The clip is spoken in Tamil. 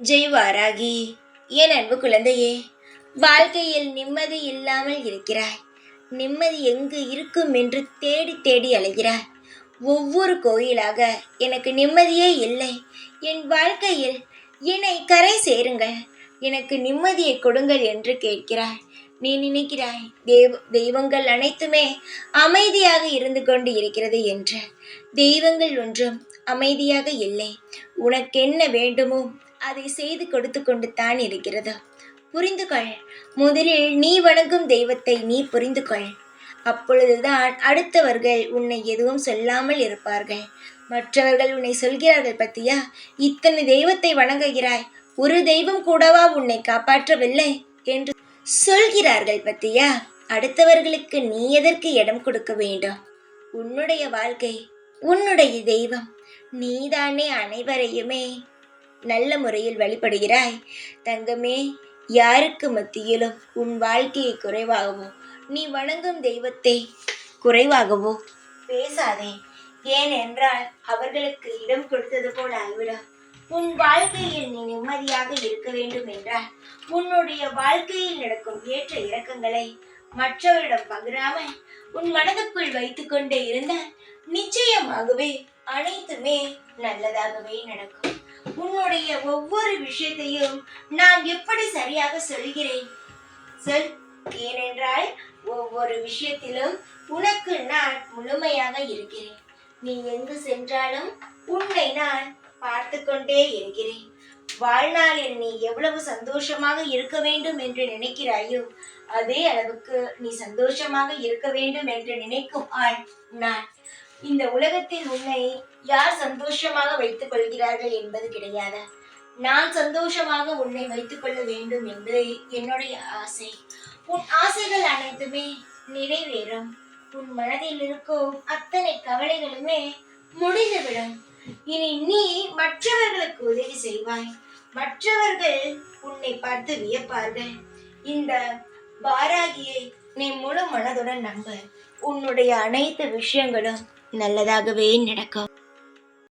ஜெய் வாராகி என் அன்பு குழந்தையே வாழ்க்கையில் நிம்மதி இல்லாமல் இருக்கிறாய். நிம்மதி எங்கு இருக்கும் என்று தேடி தேடி அலைகிறாய். ஒவ்வொரு கோயிலாக எனக்கு நிம்மதியே இல்லை. என் வாழ்க்கையில் என்னை கரை சேருங்கள். எனக்கு நிம்மதியை கொடுங்கள் என்று கேட்கிறாய். நீ நினைக்கிறாய் தெய்வ தெய்வங்கள் அனைத்துமே அமைதியாக இருந்து கொண்டு இருக்கிறது என்று. தெய்வங்கள் ஒன்றும் அமைதியாக இல்லை. உனக்கென்ன வேண்டுமோ அதை செய்து கொடுத்து கொண்டு தான் இருக்கிறது. புரிந்து கொள் முதலில் நீ வணங்கும் தெய்வத்தை நீ புரிந்து கொள் அப்பொழுதுதான் அடுத்தவர்கள் உன்னை எதுவும் சொல்லாமல் இருப்பார்கள். மற்றவர்கள் உன்னை சொல்கிறார்கள் பத்தியா? இத்தனை தெய்வத்தை வணங்குகிறாய். ஒரு தெய்வம் கூடவா உன்னை காப்பாற்றவில்லை என்று சொல்கிறார்கள் பத்தியா? அடுத்தவர்களுக்கு நீ எதற்கு இடம் கொடுக்க வேண்டும்? உன்னுடைய வாழ்க்கை உன்னுடைய தெய்வம். நீதானே அனைவரையுமே நல்ல முறையில் வழிபடுகிறாய். தங்கமே யாருக்கு மத்தியிலும் உன் வாழ்க்கையை குறைவாகவோ நீ வணங்கும் தெய்வத்தை குறைவாகவோ பேசாதே. ஏனென்றால் அவர்களுக்கு இடம் கொடுத்தது போல ஆகிவிடும். உன் வாழ்க்கையில் நீ நிம்மதியாக இருக்க வேண்டும் என்றால் உன்னுடைய வாழ்க்கையில் நடக்கும் ஏற்ற இறக்கங்களை மற்றவரிடம் பகிராமல் உன் மனதுக்குள் வைத்துக்கொண்டே இருந்தால் நிச்சயமாகவே அனைத்துமே நல்லதாகவே நடக்கும். உன்னுடைய ஒவ்வொரு விஷயத்தையும் நான் எப்படி சரியாக சொல்கிறேன்? சொல். ஏனென்றால் ஒவ்வொரு விஷயத்திலும் உனக்கு நான் முழுமையாக இருக்கிறேன். நீ எங்கு சென்றாலும் உன்னை நான் பார்த்து கொண்டே இருக்கிறேன். வாழ்நாளில் நீ எவ்வளவு சந்தோஷமாக இருக்க வேண்டும் என்று நினைக்கிறாயோ அதே அளவுக்கு நீ சந்தோஷமாக இருக்க வேண்டும் என்று நினைக்கும் ஆள் நான். இந்த உலகத்தில் உன்னை யார் சந்தோஷமாக வைத்துக் கொள்கிறார்கள் என்பது கிடையாது. நான் சந்தோஷமாக உன்னை வைத்துக் கொள்ள வேண்டும் என்பது என்னுடைய ஆசை. உன் ஆசைகள் அனைத்துமே நிறைவேறும். உன் மனதில் இருக்கும் அத்தனை கவலைகளுமே முடிந்துவிடும். இனி நீ மற்றவர்களுக்கு உதவி செய்வாய். மற்றவர்கள் உன்னை பார்த்து வியப்பார்கள். இந்த பாராகியை நீ முழு மனதுடன் நம்பு. உன்னுடைய அனைத்து விஷயங்களும் நல்லதாகவே நடக்கும்.